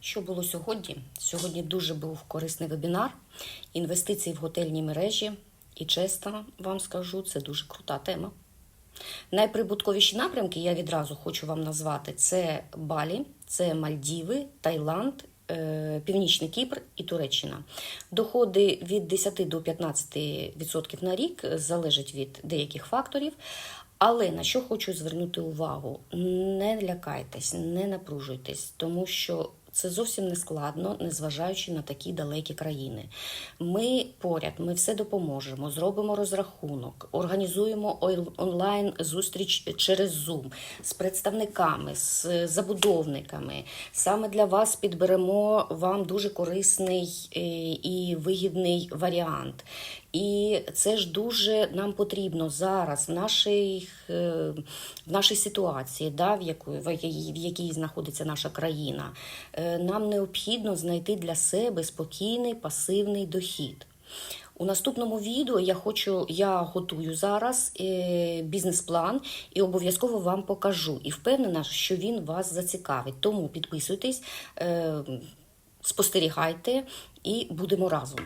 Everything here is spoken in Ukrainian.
Що було сьогодні? Сьогодні дуже був корисний вебінар інвестиції в готельні мережі. І чесно вам скажу, це дуже крута тема. Найприбутковіші напрямки я відразу хочу вам назвати: це Балі, це Мальдіви, Таїланд, е, Північний Кіпр і Туреччина. Доходи від 10 до 15% на рік залежать від деяких факторів. Але на що хочу звернути увагу: не лякайтесь, не напружуйтесь, тому що це зовсім не складно, незважаючи на такі далекі країни. Ми поряд, ми все допоможемо, зробимо розрахунок, організуємо онлайн зустріч через Zoom з представниками, з забудовниками. Саме для вас підберемо вам дуже корисний е, і вигідний варіант. І це ж дуже нам потрібно зараз в нашій, е, в нашій ситуації, да, в, якої, в, якій, в якій знаходиться наша країна. Е, Нам необхідно знайти для себе спокійний пасивний дохід. У наступному відео я хочу, я готую зараз е, бізнес-план і обов'язково вам покажу. І впевнена, що він вас зацікавить. Тому підписуйтесь, е, спостерігайте і будемо разом.